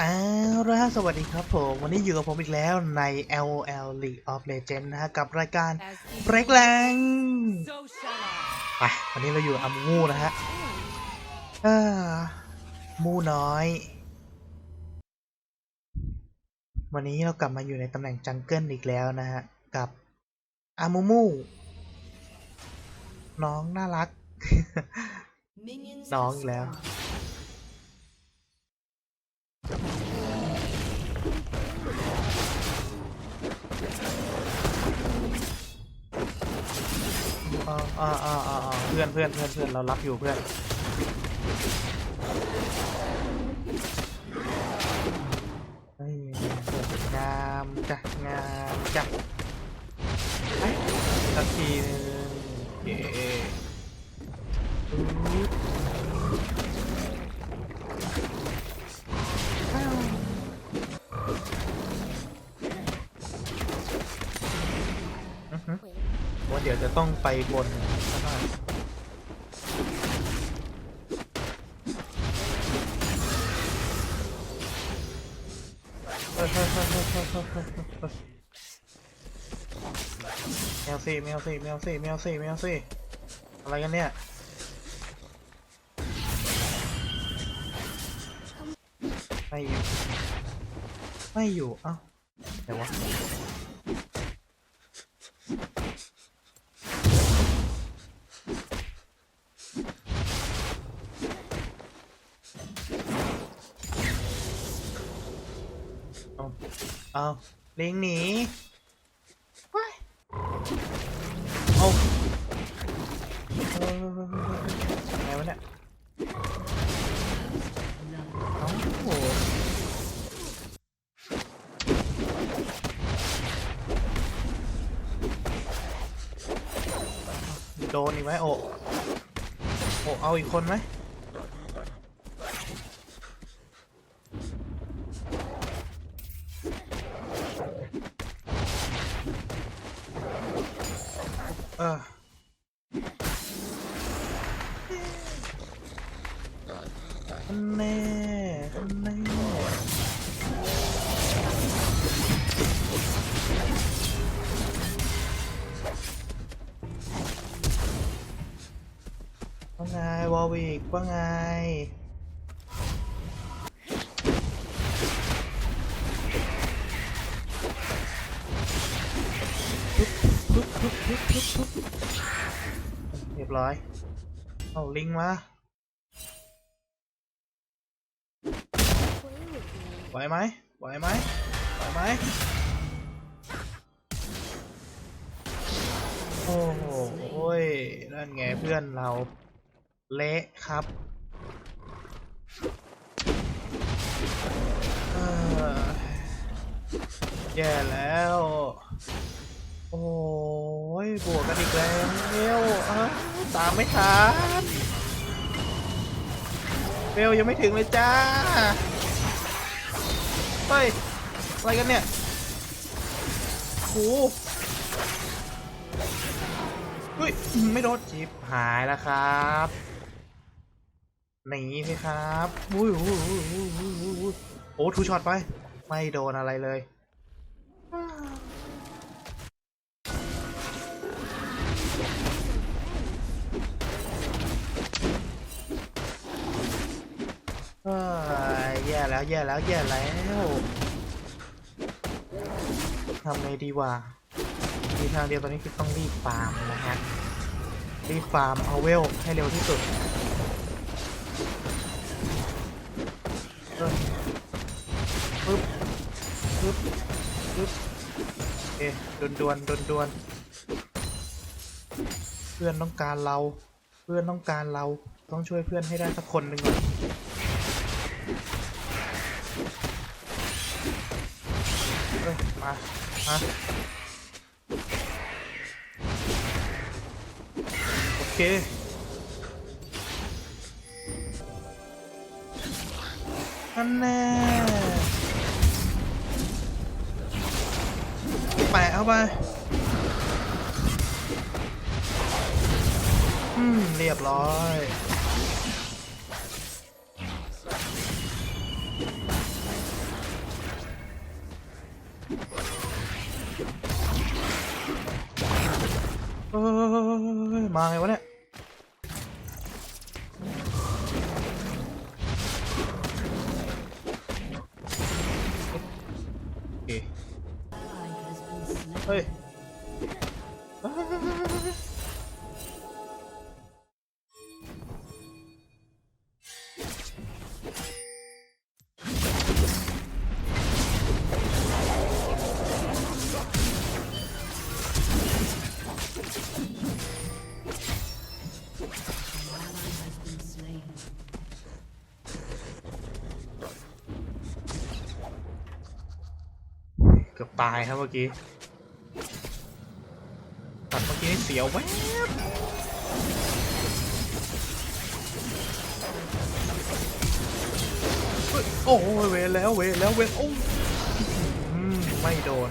อ้าวละสวัสดีครับผม วันนี้อยู่กับผมอีกแล้วใน LOL League of Legends นะฮะกับรายการ Break l a n ไปวันนี้เราอยู่อัมมูนะฮะมูน้อย วันนี้เรากลับมาอยู่ในตำแหน่งจังเกิลอีกแล้วนะฮะ กับอามูมู น้องน่ารัก น้องอีกแล้ว อ่าอ่าอ่าอ่าเพื่อนเพื่อนเพื่อนเพื่อนเรารับอยู่เพื่อน เฮ้ยงามจ้ะงามจ้ะไปสักทีหนึงเย้ ดี๋ยวจะต้องไปบนก็ได้แมวสี่แมวสี่แมวสี่แมวสี่แมวสี่อะไรกันเนี่ยไม่อยู่ ไม่อยู่ เอ้าเดี๋ยววะ เอาลิงหนีว้ายเอาเออไงวะเนี่ยเอาโหโดนอีกไหมโอะโอะเอาอีกคนไหม อันแน่อันแน่ว่าไงวอลวิกว่าไงเรียบร้อย เอาลิงมา ไหวไหมไหวไหมไหวไหมโอ้โหนั่นไงเพื่อนเราเละครับเอ้อแย่แล้ว โอ้ยบวกกันอีกแล้วเวอ้าวตามไม่ทันเบลยังไม่ถึงเลยจ้า ไปอะไรกันเนี่ยโหเฮ้ยไม่โดนจิบหายแล้วครับหนีสิครับอุ้ยอุ้ยอุ้ยอุ้ยอุ้ยอุ้ยโอ้ทูช็อตไป ไม่โดนอะไรเลย แย่แล้วแย่แล้วแย่แล้วทำไงดีวะมีทางเดียวตอนนี้คือต้องรีบฟาร์มนะฮะรีบฟาร์มเอาเวลให้เร็วที่สุดเออปึ๊บปึ๊บปึ๊บเอ๊ะดวนดวนดวนดวนเพื่อนต้องการเรา เพื่อนต้องการเราต้องช่วยเพื่อนให้ได้สักคนหนึ่งก่อน เอ้ยมามาโอเคนั่นแน่แปะเข้าไปอืมเรียบร้อย ยมาไงวะเนี่ยเคเฮ้ย ตายครับเมื่อกี้ตัดเมื่อกี้เสียวแวบโอ้ยเวรแล้วเวรแล้วเวรโอ้หืมไม่โดน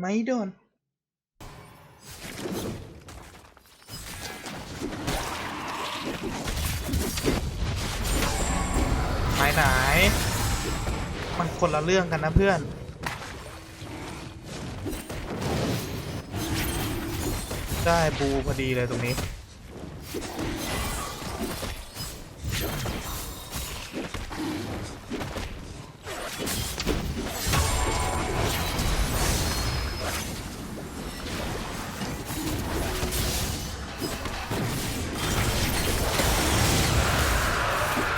ไม่โดนไปไหน คนละเรื่องกันนะเพื่อนได้บูพอดีเลยตรงนี้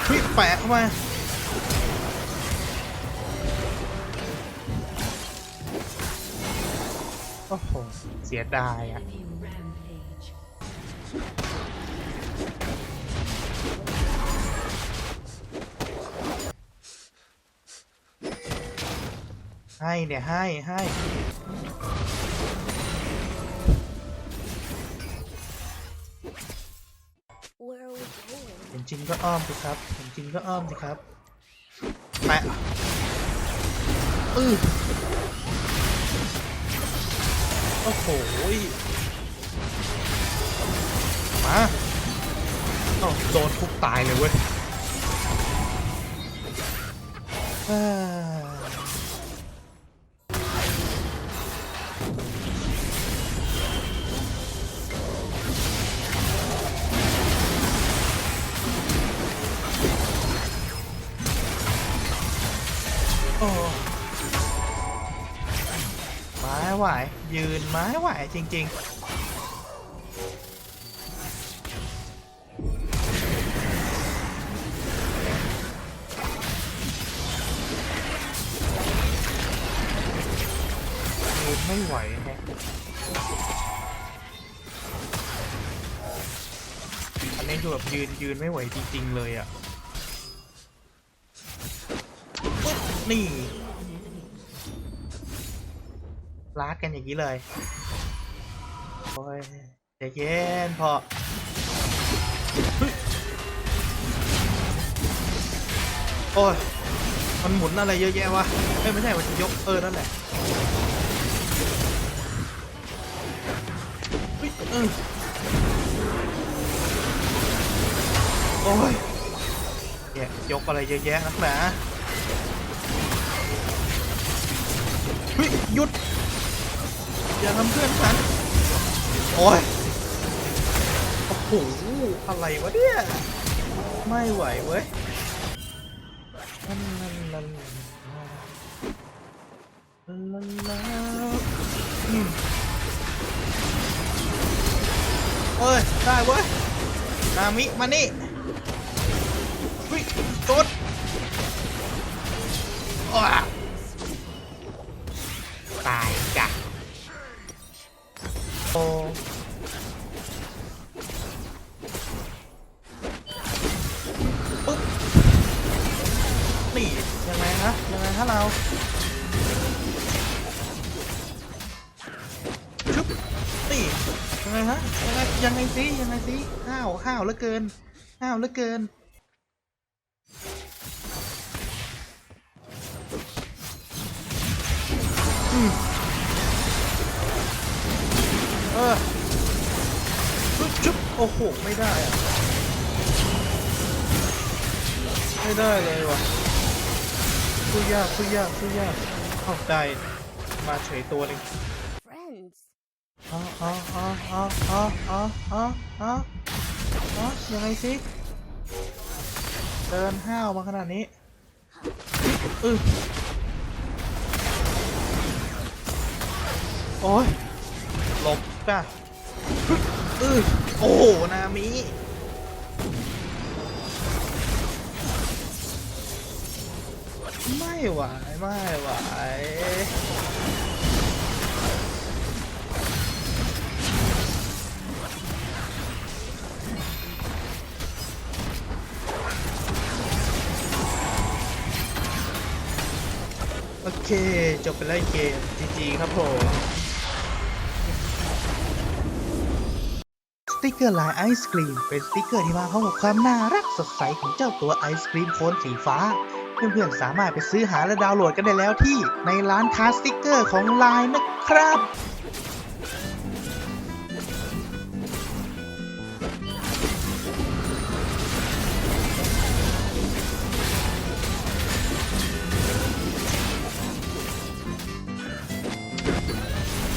เฮ้ยแปะเข้ามา โอ้โห เสียดายอะ ให้เนี่ยให้ให้ Where are we going? เห็นจริงก็อ้อมสิครับเห็นจริงก็อ้อมสิครับแปะอือ โอ้โหยมาเอ้าโดนทุบตายเลยเว้ยอ่าโอ้ไม้ไหวยืนไม้ไหวจริง ๆ ยืนไม่ไหวแฮะอันนี้คือแบบยืนยืนไม่ไหวจริง ๆ เลยอะ นี่ ลาดกันอย่างนี้เลยโอ้ยใจเย็นพอโอ้ยมันหมุนอะไรเยอะแยะวะเอ้ยไม่ใช่มันจะยกเออนั่นแหละเฮ้ยเออโอ้ยแยยกอะไรเยอะแยะนักหนาเฮ้ยหยุด อย่าทำเพื่อนฉัน โอ้ย โอ้โห อะไรวะเนี่ย ไม่ไหวเว้ยลันลันลันลันลันลันอืมเอ้ย ได้เว้ย นามิ มานี่วิกดอ้าตายจ้ะโอ้ ปึ๊บนี่ยังไงฮะยังไงฮะเราชุบนี่ยังไงฮะยังไงยังไงสิยังไงสิห้าวห้าวเหลือเกินห้าวเหลือเกิน ออชุบชุบโอ้โห ไม่ได้อะไม่ได้เลยว่ะสู้ยากสู้ยากสู้ยากเข้าได้มาเฉยตัวหนึงอ๋ออ๋ออ๋ออ๋ออ๋ออ๋ออ๋ออ๋อยังไงสิเดินห้าวมาขนาดนี้อือโอ้ย่ะอือโอ้โห นามิไม่ไหวไม่ไหวโอเค จบไปแล้วเกม GG ครับผม กเกอร์ลายไอศครีมเป็นสติกเกอร์ที่มาพร้อมกับความน่ารักสดใสของเจ้าตัวไอศครีมโคนสีฟ้า เพื่อนๆสามารถไปซื้อหาและดาวน์โหลดกันได้แล้วที่ในร้านค้าสติกเกอร์ของไลน์นะครับ